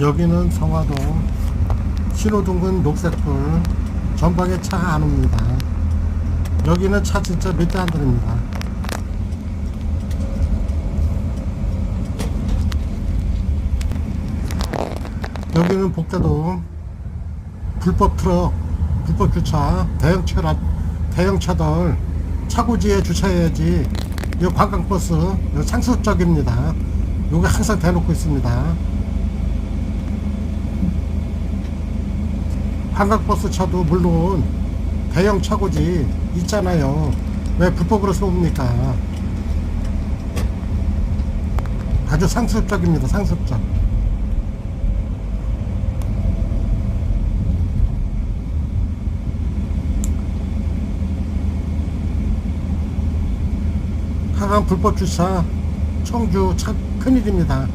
여기는 성화동 신호등은 녹색불 전방에 차가 안 옵니다. 여기는 차 진짜 몇 대 안 들립니다. 여기는 복대동 불법 트럭 불법 주차 대형 차라 대형 차들 차고지에 주차해야지. 이 관광버스 이거 상습적입니다. 요게 항상 대놓고 있습니다 관광버스 차도 물론 대형 차고지 있잖아요. 왜 불법으로 쏘입니까? 아주 상습적입니다 상습적. 하강 불법 주차 청주 차 큰일입니다